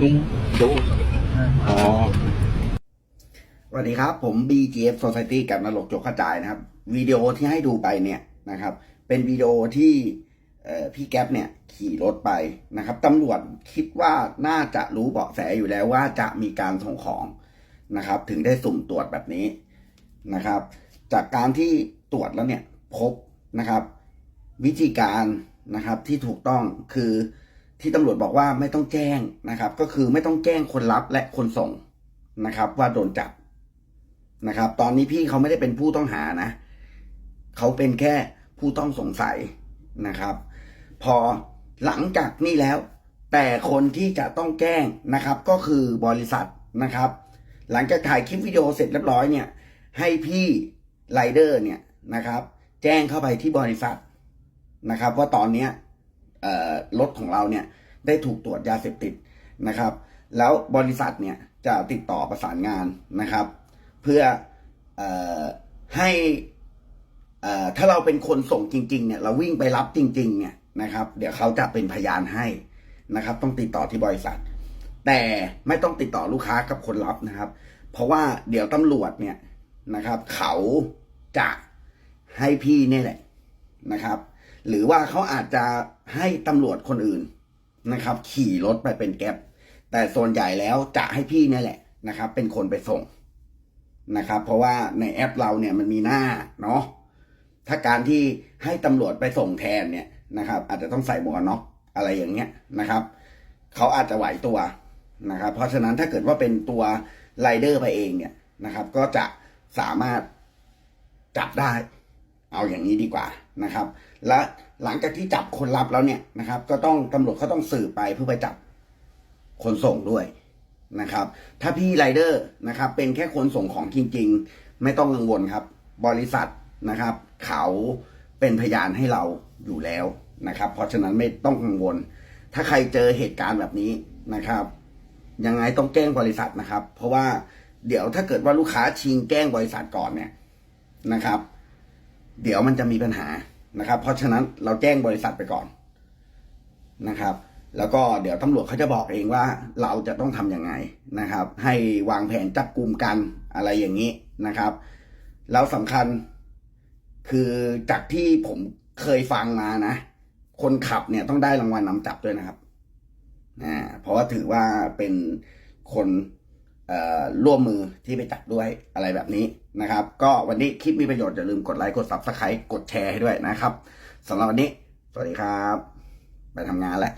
ลุงโดอ๋อสวัสดีครับ ผม BGF Society กับนรกโจกกระจายนะครับ วิดีโอที่ให้ดูไปเนี่ยนะครับ เป็นวิดีโอที่พี่แก๊ปเนี่ยขี่รถไปนะครับตำรวจคิดว่าน่าจะรู้เบาะแสอยู่แล้วว่าจะมีการส่งของนะครับ ถึงได้สุ่มตรวจแบบนี้นะครับ จากการที่ตรวจแล้วเนี่ยพบนะครับ วิธีการนะครับที่ถูกต้องคือ ที่ตำรวจบอกว่าไม่ต้องแจ้งนะครับ ก็คือไม่ต้องแจ้งคนรับและคนส่งนะครับ ว่าโดนจับนะครับ ตอนนี้พี่เขาไม่ได้เป็นผู้ต้องหานะเขาเป็นแค่ผู้ต้องสงสัยนะครับ พอหลังจากนี้แล้ว แต่คนที่จะต้องแจ้งนะครับ ก็คือบริษัทนะครับ หลังจากถ่ายคลิปวิดีโอเสร็จเรียบร้อยเนี่ย ให้พี่ไรเดอร์เนี่ยนะครับ แจ้งเข้าไปที่บริษัทนะครับ ว่าตอนเนี้ย รถของเราเนี่ยได้ถูกตรวจยาเสพติดนะครับ แล้วบริษัทเนี่ยจะติดต่อประสานงานนะครับ เพื่ออให้ถ้าเราเป็นคนส่งจริงๆเนี่ยเราวิ่งไปรับจริงๆเนี่ยนะครับ เดี๋ยวเขาจะเป็นพยานให้นะครับ ต้องติดต่อที่บริษัท แต่ไม่ต้องติดต่อลูกค้ากับคนรับนะครับ เพราะว่าเดี๋ยวตำรวจเนี่ยนะครับ เขาจะให้พี่เนี่ยแหละนะครับ หรือว่าเขาอาจจะให้ตำรวจคนอื่นนะครับ ขี่รถไปเป็นแก๊ปแต่ส่วนใหญ่แล้วจะให้พี่นี่แหละนะครับ เป็นคนไปส่งนะครับ เพราะว่าในแอปเราเนี่ยมันมีหน้าเนาะถ้าการที่ให้ตำรวจไปส่งแทนเนี่ยนะครับ อาจจะต้องใส่หมวกกันน็อกอะไรอย่างเงี้ยนะครับเขาอาจจะไหวตัวนะครับ เพราะฉะนั้นถ้าเกิดว่าเป็นตัวไรเดอร์ไปเองเนี่ยนะครับ ก็จะสามารถจับได้ เอาอย่างนี้ดีกว่านะครับ และหลังจากที่จับคนรับแล้วเนี่ยนะครับ ก็ต้องตำรวจเขาต้องสืบไปเพื่อไปจับคนส่งด้วยนะครับ ถ้าพี่ไรเดอร์นะครับ เป็นแค่คนส่งของจริง ๆ ไม่ต้องกังวลครับ บริษัทนะครับ เขาเป็นพยานให้เราอยู่แล้วนะครับ เพราะฉะนั้นไม่ต้องกังวล ถ้าใครเจอเหตุการณ์แบบนี้นะครับ ยังไงต้องแจ้งบริษัทนะครับ เพราะว่าเดี๋ยวถ้าเกิดว่าลูกค้าชิงแกล้งบริษัทก่อนเนี่ยนะครับ เดี๋ยวมันจะมีปัญหานะครับ เพราะฉะนั้นเราแจ้งบริษัทไปก่อนนะครับ แล้วก็เดี๋ยวตำรวจเขาจะบอกเองว่าเราจะต้องทำยังไงนะครับ ให้วางแผนจับกลุ่มกันอะไรอย่างนี้นะครับ แล้วสำคัญคือจากที่ผมเคยฟังมานะ คนขับเนี่ยต้องได้รางวัลนำจับด้วยนะครับอ่าเพราะว่าถือว่าเป็นคน ร่วมมือที่ไปจัดด้วยอะไรแบบนี้นะครับ ก็วันนี้คลิปมีประโยชน์อย่าลืมกดไลค์กด subscribe กดแชร์ให้ด้วยนะครับสำหรับวันนี้ สวัสดีครับ ไปทำงานแหละ